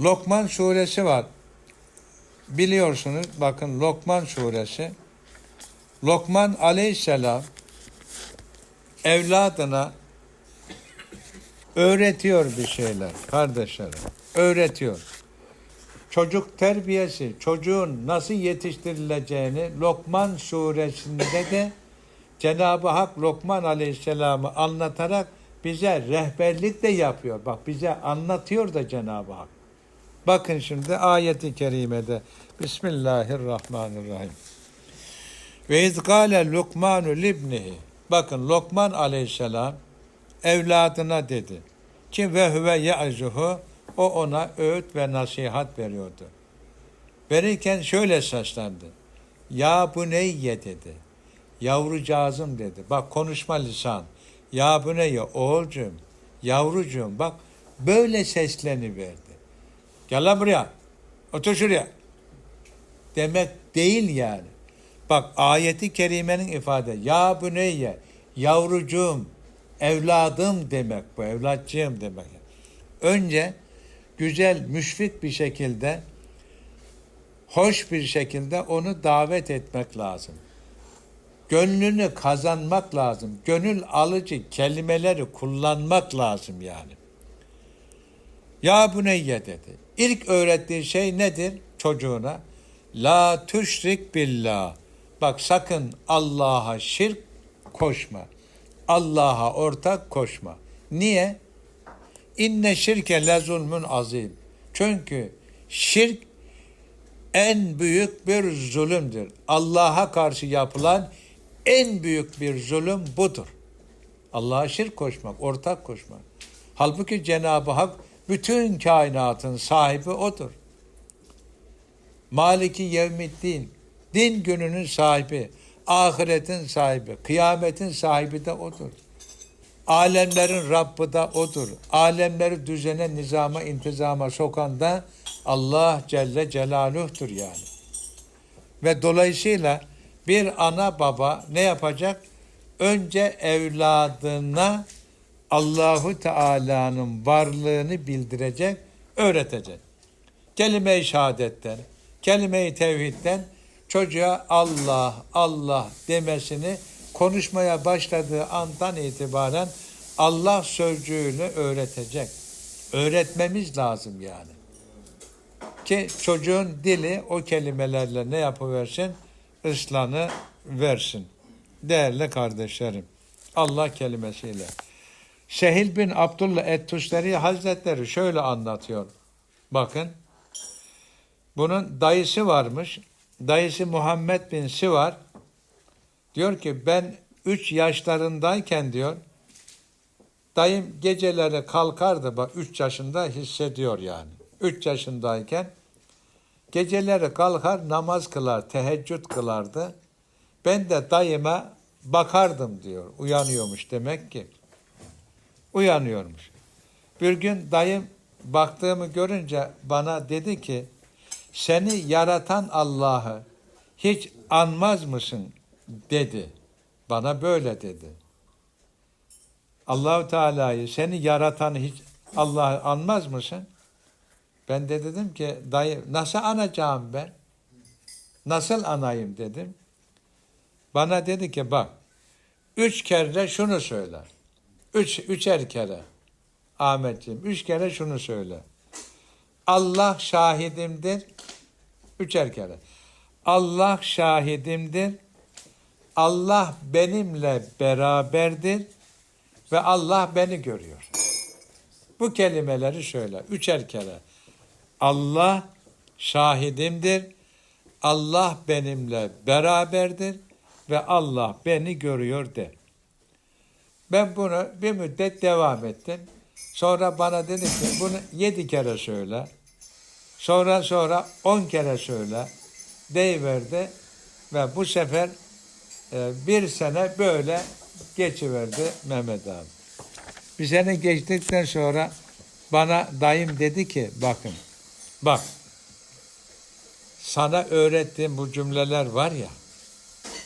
Lokman suresi var. Biliyorsunuz bakın Lokman suresi. Lokman aleyhisselam evladına öğretiyor bir şeyler kardeşlerim. Öğretiyor. Çocuk terbiyesi, çocuğun nasıl yetiştirileceğini Lokman suresinde de Cenab-ı Hak Lokman Aleyhisselam'ı anlatarak bize rehberlik de yapıyor. Bak bize anlatıyor da Cenab-ı Hak. Bakın şimdi ayeti kerimede Bismillahirrahmanirrahim. Ve izgâle Lukmanu libnihi. Bakın Lokman aleyhisselam evladına dedi. Ki ve huve ye'azuhu o ona öğüt ve nasihat veriyordu. Verirken şöyle seslendi. Ya bu neyye dedi. Yavrucağızım dedi. Bak konuşma lisan. Ya bu neyye oğulcum, yavrucuğum bak böyle sesleniverdi. Gel lan buraya. Otur şuraya. Demek değil yani. Bak ayeti kerimenin ifade. Ya bu neyye? Yavrucuğum, evladım demek bu. Evlatçığım demek. Önce güzel, müşfik bir şekilde, hoş bir şekilde onu davet etmek lazım. Gönlünü kazanmak lazım. Gönül alıcı kelimeleri kullanmak lazım yani. Ya bu neyye dedi. İlk öğrettiği şey nedir çocuğuna? La tüşrik billah. Bak sakın Allah'a şirk koşma. Allah'a ortak koşma. Niye? İnne şirke le zulmün azim. Çünkü şirk en büyük bir zulümdür. Allah'a karşı yapılan en büyük bir zulüm budur. Allah'a şirk koşmak, ortak koşmak. Halbuki Cenab-ı Hak bütün kainatın sahibi odur. Maliki yevmiddin, din gününün sahibi, ahiretin sahibi, kıyametin sahibi de odur. Alemlerin Rabbi da odur. Alemleri düzene, nizama, intizama sokan da Allah Celle Celaluh'tur yani. Ve dolayısıyla bir ana baba ne yapacak? Önce evladına Allahu Teala'nın varlığını bildirecek, öğretecek. Kelime-i şehadetten, kelime-i tevhidden çocuğa Allah, Allah demesini konuşmaya başladığı andan itibaren Allah sözcüğünü öğretecek. Öğretmemiz lazım yani. Ki çocuğun dili o kelimelerle ne yapıversin? Islanı versin. Değerli kardeşlerim. Allah kelimesiyle. Şehil bin Abdullah Et-Tustari Hazretleri şöyle anlatıyor. Bakın. Bunun dayısı varmış. Dayısı Muhammed bin Sivar. Diyor ki ben 3 yaşlarındayken diyor dayım geceleri kalkardı bak 3 yaşında hissediyor yani. 3 yaşındayken geceleri kalkar namaz kılar, teheccüd kılardı. Ben de dayıma bakardım diyor. Uyanıyormuş demek ki. Uyanıyormuş. Bir gün dayım baktığımı görünce bana dedi ki seni yaratan Allah'ı hiç anmaz mısın dedi. Bana böyle dedi. Allahu Teala'yı seni yaratanı hiç Allah'ı anmaz mısın? Ben de dedim ki dayı nasıl anacağım ben? Nasıl anayım dedim. Bana dedi ki bak üç kere şunu söyler. Üç, üçer kere. Ahmetciğim üç kere şunu söyle. Allah şahidimdir. Üçer kere. Allah şahidimdir. Allah benimle beraberdir ve Allah beni görüyor. Bu kelimeleri şöyle üçer kere. Allah şahidimdir. Allah benimle beraberdir ve Allah beni görüyor de. Ben bunu bir müddet devam ettim. Sonra bana dedi ki bunu yedi kere söyle. Sonra sonra on kere söyle. Deyiverdi ve bu sefer e, bir sene böyle geçiverdi Mehmet abi. Bir sene geçtikten sonra bana dayım dedi ki bakın bak sana öğrettiğim bu cümleler var ya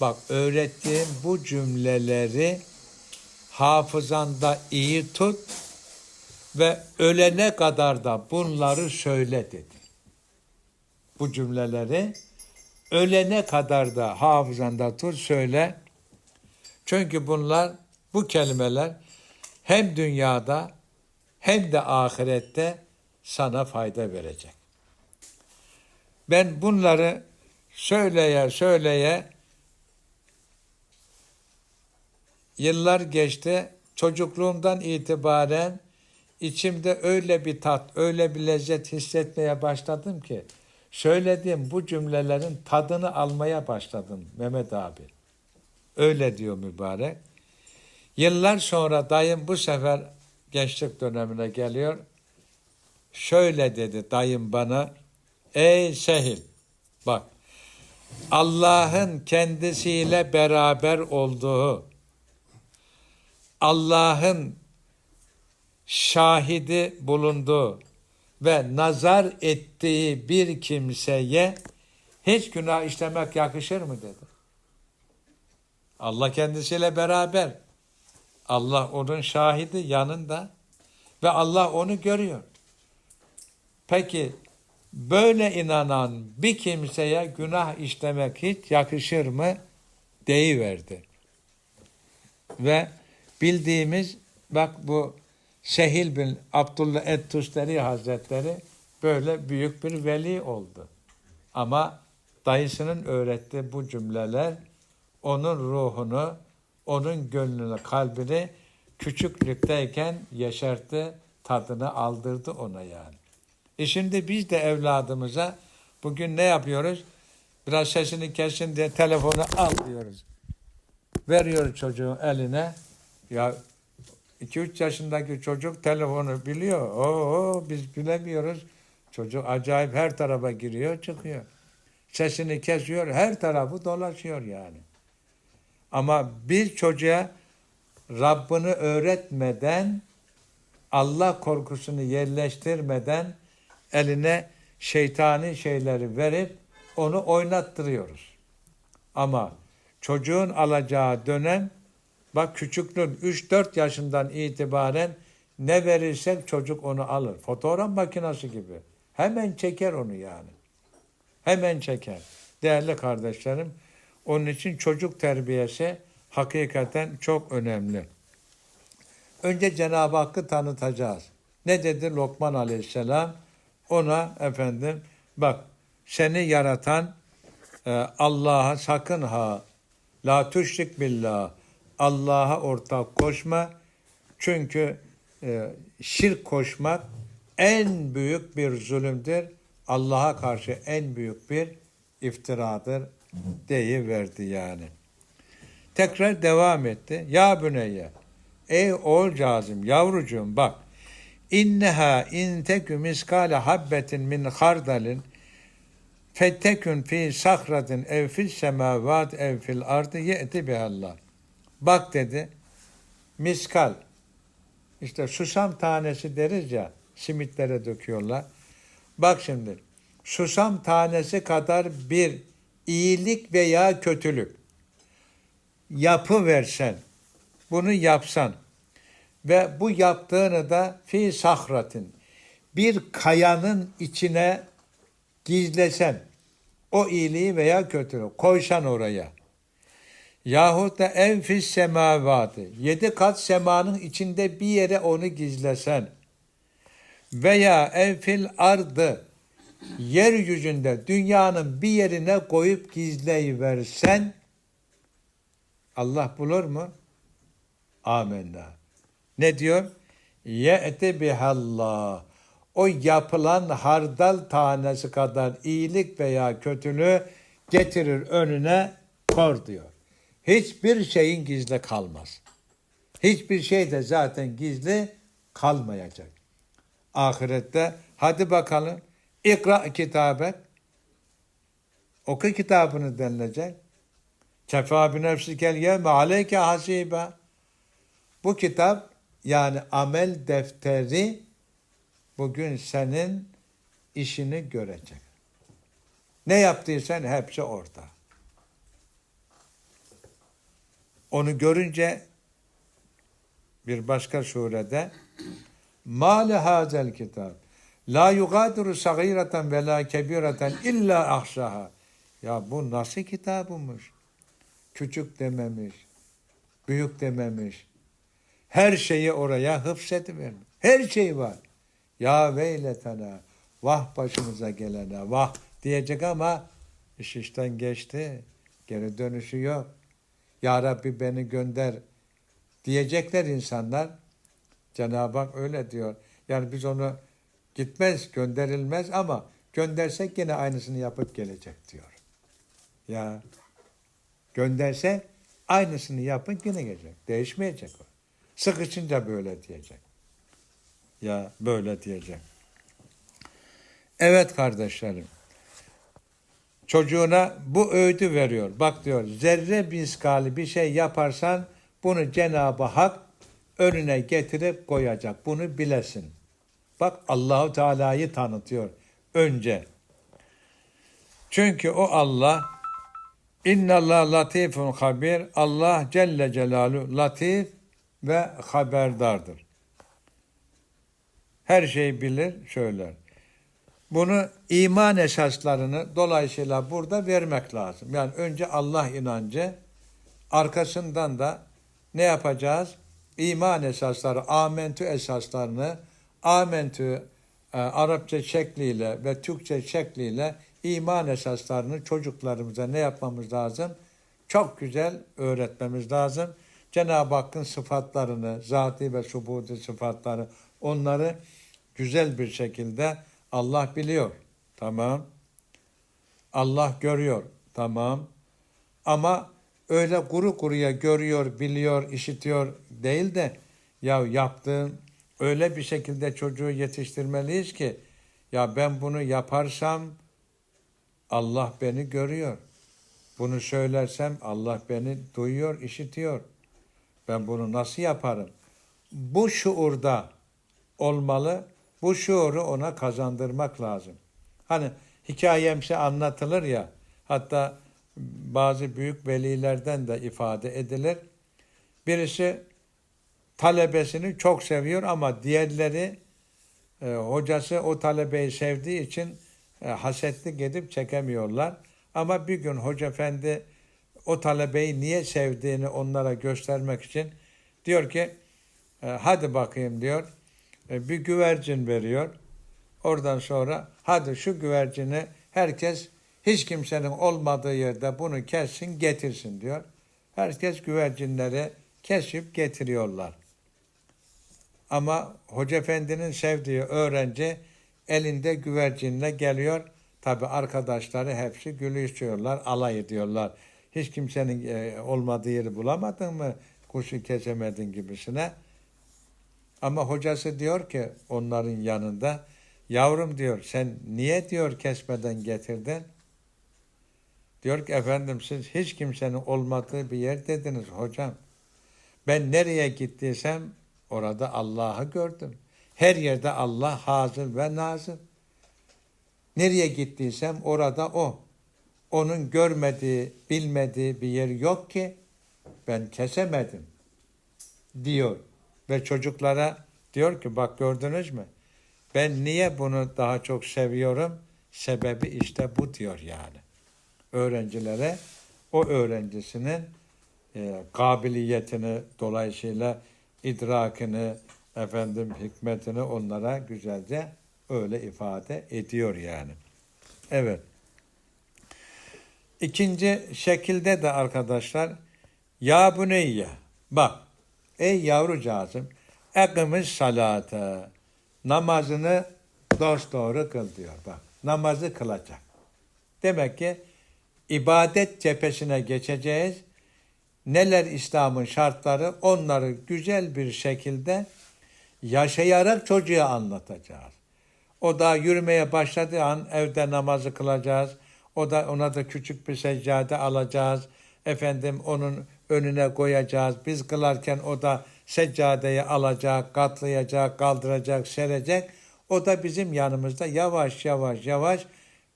bak öğrettiğim bu cümleleri hafızanda iyi tut ve ölene kadar da bunları söyle dedi. Bu cümleleri ölene kadar da hafızanda tut söyle. Çünkü bunlar bu kelimeler hem dünyada hem de ahirette sana fayda verecek. Ben bunları söyleye söyleye yıllar geçti. Çocukluğumdan itibaren içimde öyle bir tat, öyle bir lezzet hissetmeye başladım ki söylediğim bu cümlelerin tadını almaya başladım Mehmet abi. Öyle diyor mübarek. Yıllar sonra dayım bu sefer gençlik dönemine geliyor. Şöyle dedi dayım bana. Ey Sehil bak Allah'ın kendisiyle beraber olduğu Allah'ın şahidi bulunduğu ve nazar ettiği bir kimseye hiç günah işlemek yakışır mı dedi. Allah kendisiyle beraber. Allah onun şahidi yanında ve Allah onu görüyor. Peki böyle inanan bir kimseye günah işlemek hiç yakışır mı? Deyiverdi. Ve bildiğimiz bak bu Sehil bin Abdullah et-Tustari Hazretleri böyle büyük bir veli oldu. Ama dayısının öğrettiği bu cümleler onun ruhunu, onun gönlünü, kalbini küçüklükteyken yeşertti, tadını aldırdı ona yani. E şimdi biz de evladımıza bugün ne yapıyoruz? Biraz sesini kesin diye telefonu al diyoruz. Veriyoruz çocuğun eline. Ya 2-3 yaşındaki çocuk telefonu biliyor. Oo biz bilemiyoruz. Çocuk acayip her tarafa giriyor çıkıyor. Sesini kesiyor her tarafı dolaşıyor yani. Ama bir çocuğa Rabbini öğretmeden Allah korkusunu yerleştirmeden eline şeytani şeyleri verip onu oynattırıyoruz. Ama çocuğun alacağı dönem bak küçüklüğün 3-4 yaşından itibaren ne verirsek çocuk onu alır. Fotoğraf makinesi gibi. Hemen çeker onu yani. Hemen çeker. Değerli kardeşlerim, onun için çocuk terbiyesi hakikaten çok önemli. Önce Cenab-ı Hakk'ı tanıtacağız. Ne dedi Lokman Aleyhisselam? Ona efendim bak seni yaratan e, Allah'a sakın ha la tüşrik billah Allah'a ortak koşma. Çünkü e, şirk koşmak en büyük bir zulümdür. Allah'a karşı en büyük bir iftiradır deyiverdi yani. Tekrar devam etti. Ya büneyye, ey oğulcağızım, yavrucuğum bak. İnneha in tekü miskale habbetin min hardalin fettekün fi sahratin ev fil semavat ev fil ardı ye'ti bihallah. Bak dedi, miskal, işte susam tanesi deriz ya, simitlere döküyorlar. Bak şimdi, susam tanesi kadar bir iyilik veya kötülük. Yapı versen, bunu yapsan ve bu yaptığını da fi sahratin bir kayanın içine gizlesen o iyiliği veya kötülüğü koysan oraya yahut da en fis semavatı yedi kat semanın içinde bir yere onu gizlesen veya en fil ardı yeryüzünde dünyanın bir yerine koyup gizleyiversen Allah bulur mu? Amenna. Ne diyor? Ye'ti bihallah. O yapılan hardal tanesi kadar iyilik veya kötülüğü getirir önüne kor diyor. Hiçbir şeyin gizli kalmaz. Hiçbir şey de zaten gizli kalmayacak. Ahirette hadi bakalım ikra kitabet oku kitabını denilecek. Kefa bi nefsikel yevme aleyke hasibe. Bu kitap yani amel defteri bugün senin işini görecek. Ne yaptıysan hepsi orada. Onu görünce bir başka surede Ma le hazel kitab. La yugadiru sagireten ve la kebireten illa ahsaha. Ya bu nasıl kitabımış? Küçük dememiş, büyük dememiş. Her şeyi oraya hıfzedivermiş. Her şey var. Ya veyletena, vah başımıza gelene, vah diyecek ama iş işten geçti. Geri dönüşü yok. Ya Rabbi beni gönder diyecekler insanlar. Cenab-ı Hak öyle diyor. Yani biz onu gitmez, gönderilmez ama göndersek yine aynısını yapıp gelecek diyor. Ya gönderse aynısını yapıp yine gelecek. Değişmeyecek o. Sıkışınca böyle diyecek. Ya böyle diyecek. Evet kardeşlerim. Çocuğuna bu öğüdü veriyor. Bak diyor zerre miskali bir şey yaparsan bunu Cenab-ı Hak önüne getirip koyacak. Bunu bilesin. Bak Allahu Teala'yı tanıtıyor önce. Çünkü o Allah İnnallah latifun habir. Allah Celle Celaluhu latif ve haberdardır. Her şeyi bilir, söyler. Bunu iman esaslarını dolayısıyla burada vermek lazım. Yani önce Allah inancı, arkasından da ne yapacağız? İman esasları, amentü esaslarını, amentü e, Arapça şekliyle ve Türkçe şekliyle iman esaslarını çocuklarımıza ne yapmamız lazım? Çok güzel öğretmemiz lazım. Cenab-ı Hakk'ın sıfatlarını, zati ve subuti sıfatları, onları güzel bir şekilde Allah biliyor. Tamam. Allah görüyor. Tamam. Ama öyle kuru kuruya görüyor, biliyor, işitiyor değil de ya yaptığın öyle bir şekilde çocuğu yetiştirmeliyiz ki ya ben bunu yaparsam Allah beni görüyor. Bunu söylersem Allah beni duyuyor, işitiyor. Ben bunu nasıl yaparım? Bu şuurda olmalı. Bu şuuru ona kazandırmak lazım. Hani hikayemsi anlatılır ya, hatta bazı büyük velilerden de ifade edilir. Birisi talebesini çok seviyor ama diğerleri e, hocası o talebeyi sevdiği için e, hasetlik edip çekemiyorlar. Ama bir gün hoca efendi o talebeyi niye sevdiğini onlara göstermek için diyor ki e, hadi bakayım diyor bir güvercin veriyor. Oradan sonra hadi şu güvercini herkes hiç kimsenin olmadığı yerde bunu kessin getirsin diyor. Herkes güvercinleri kesip getiriyorlar. Ama Hoca Efendi'nin sevdiği öğrenci elinde güvercinle geliyor. Tabi arkadaşları hepsi gülüşüyorlar, alay ediyorlar. Hiç kimsenin e, olmadığı yeri bulamadın mı? Kuşu kesemedin gibisine. Ama hocası diyor ki onların yanında, yavrum diyor sen niye diyor kesmeden getirdin? Diyor ki efendim siz hiç kimsenin olmadığı bir yer dediniz hocam. Ben nereye gittiysem orada Allah'ı gördüm. Her yerde Allah hazır ve nazır. Nereye gittiysem orada o. Onun görmediği, bilmediği bir yer yok ki ben kesemedim diyor. Ve çocuklara diyor ki bak gördünüz mü? Ben niye bunu daha çok seviyorum? Sebebi işte bu diyor yani. Öğrencilere o öğrencisinin e, kabiliyetini dolayısıyla idrakını, efendim hikmetini onlara güzelce öyle ifade ediyor yani. Evet. İkinci şekilde de arkadaşlar ya buneyye bak ey yavrucağızım ekimiz salata namazını dost doğru kıl diyor bak namazı kılacak. Demek ki ibadet cephesine geçeceğiz. Neler İslam'ın şartları onları güzel bir şekilde yaşayarak çocuğa anlatacağız. O da yürümeye başladığı an evde namazı kılacağız. O da ona da küçük bir seccade alacağız. Efendim onun önüne koyacağız. Biz kılarken o da seccadeyi alacak, katlayacak, kaldıracak, serecek. O da bizim yanımızda yavaş yavaş yavaş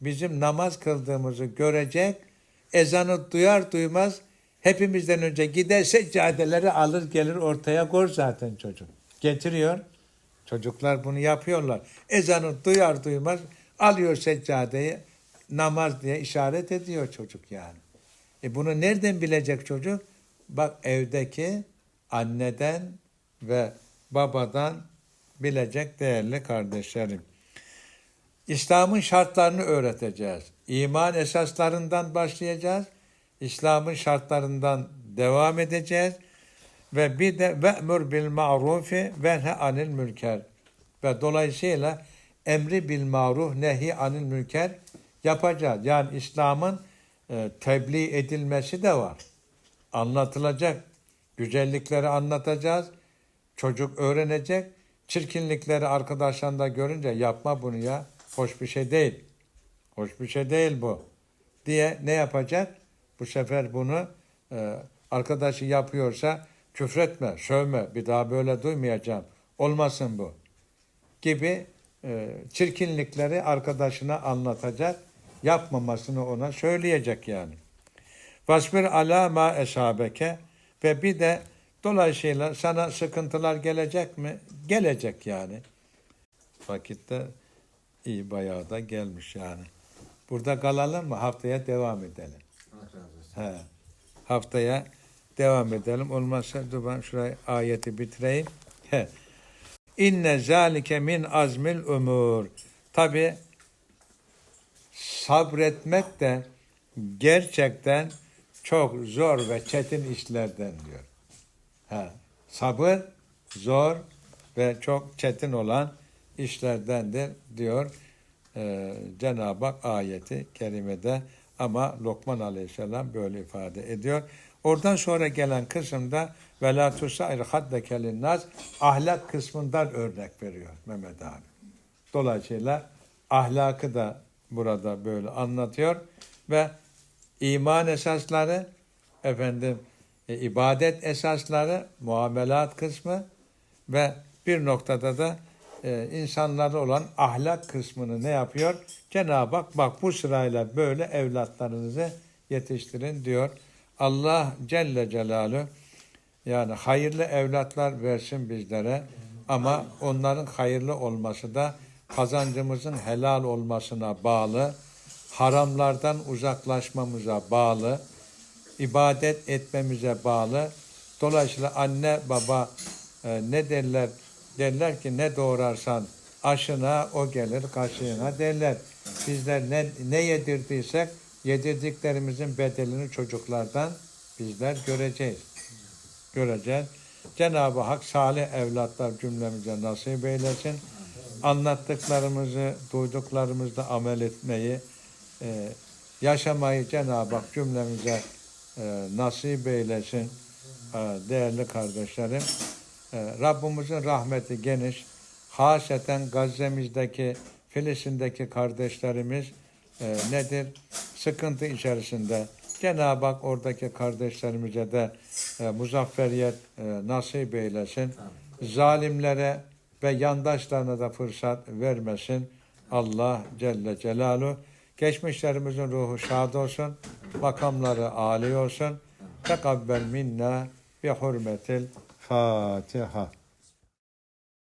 bizim namaz kıldığımızı görecek. Ezanı duyar duymaz hepimizden önce gider seccadeleri alır gelir ortaya koy zaten çocuk. Getiriyor. Çocuklar bunu yapıyorlar. Ezanı duyar duymaz alıyor seccadeyi namaz diye işaret ediyor çocuk yani. E bunu nereden bilecek çocuk? Bak evdeki anneden ve babadan bilecek değerli kardeşlerim. İslam'ın şartlarını öğreteceğiz. İman esaslarından başlayacağız. İslam'ın şartlarından devam edeceğiz. Ve bir de ve'mur bil ma'rufi ve anil münker. Ve dolayısıyla emri bil maruf nehi anil münker yapacağız. Yani İslam'ın e, tebliğ edilmesi de var. Anlatılacak. Güzellikleri anlatacağız. Çocuk öğrenecek. Çirkinlikleri arkadaşlarında görünce yapma bunu ya. Hoş bir şey değil. Hoş bir şey değil bu. Diye ne yapacak? Bu sefer bunu e, arkadaşı yapıyorsa küfretme, sövme, bir daha böyle duymayacağım. Olmasın bu. Gibi e, çirkinlikleri arkadaşına anlatacak. Yapmamasını ona söyleyecek yani. Vasbir ala ma esabeke ve bir de dolayısıyla sana sıkıntılar gelecek mi? Gelecek yani. Vakitte iyi bayağı da gelmiş yani. Burada kalalım mı? Haftaya devam edelim. He. Haftaya devam edelim. Olmazsa dur ben şurayı ayeti bitireyim. He. İnne zalike min azmil umur. Tabi sabretmek de gerçekten çok zor ve çetin işlerden diyor. Ha, sabır zor ve çok çetin olan işlerdendir diyor e, Cenab-ı Hak ayeti kerimede ama Lokman Aleyhisselam böyle ifade ediyor. Oradan sonra gelen kısımda ve la tusair haddeke linnaz ahlak kısmından örnek veriyor Mehmet abi. Dolayısıyla ahlakı da burada böyle anlatıyor ve iman esasları efendim e, ibadet esasları muamelat kısmı ve bir noktada da e, insanlarda olan ahlak kısmını ne yapıyor? Cenab-ı Hak bak bu sırayla böyle evlatlarınızı yetiştirin diyor. Allah Celle Celaluhu yani hayırlı evlatlar versin bizlere ama onların hayırlı olması da kazancımızın helal olmasına bağlı, haramlardan uzaklaşmamıza bağlı, ibadet etmemize bağlı. Dolayısıyla anne baba e, ne derler? Derler ki ne doğurarsan aşına o gelir kaşığına derler. Bizler ne, ne yedirdiysek yedirdiklerimizin bedelini çocuklardan bizler göreceğiz. Göreceğiz. Cenab-ı Hak salih evlatlar cümlemize nasip eylesin. Anlattıklarımızı, duyduklarımızda amel etmeyi, e, yaşamayı Cenab-ı Hak cümlemize e, nasip eylesin. E, değerli kardeşlerim, e, Rabbimizin rahmeti geniş. Haseten Gazze'mizdeki, Filistin'deki kardeşlerimiz e, nedir? Sıkıntı içerisinde. Cenab-ı Hak oradaki kardeşlerimize de e, muzafferiyet e, nasip eylesin. Zalimlere ve yandaşlarına da fırsat vermesin. Allah Celle Celaluhu. Geçmişlerimizin ruhu şad olsun. Makamları âli olsun. Tekabbel minna bi hurmetil Fatiha.